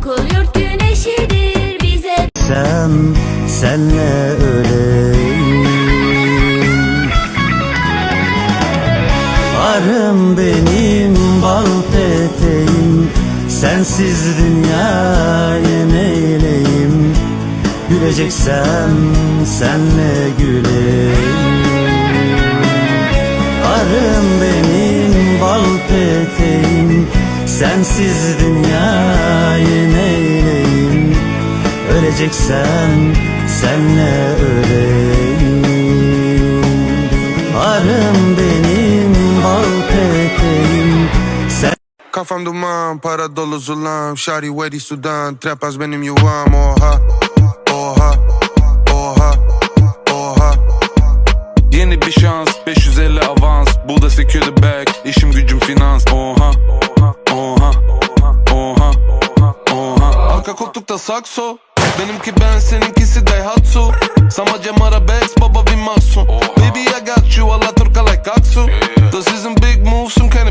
Okul yurt güneşidir bize. Sen senle öleyim. Arım benim bal peteğim. Sensiz dünyayı neyleyim? Güleceksem senle güleyim. Arım benim bal peteğim Sensiz dünyayı neyleyim? Öleceksem senle öleyim. Arım benim bal peteğim. Sen Kafam duman, para dolu zulam Şari Wedi Sudan, trepas benim yuvam. Oha, oha, oha, oha. Yeni bir şans 550 avans. Bu da secure the bag İşim gücüm finans. Oha Oha Arka koltukta sakso. Benimki ben seninkisi Daihatsu. Samaca Marabex baba bir mahsun Baby I got you alla turka like Aksu. This isn't big moves some kind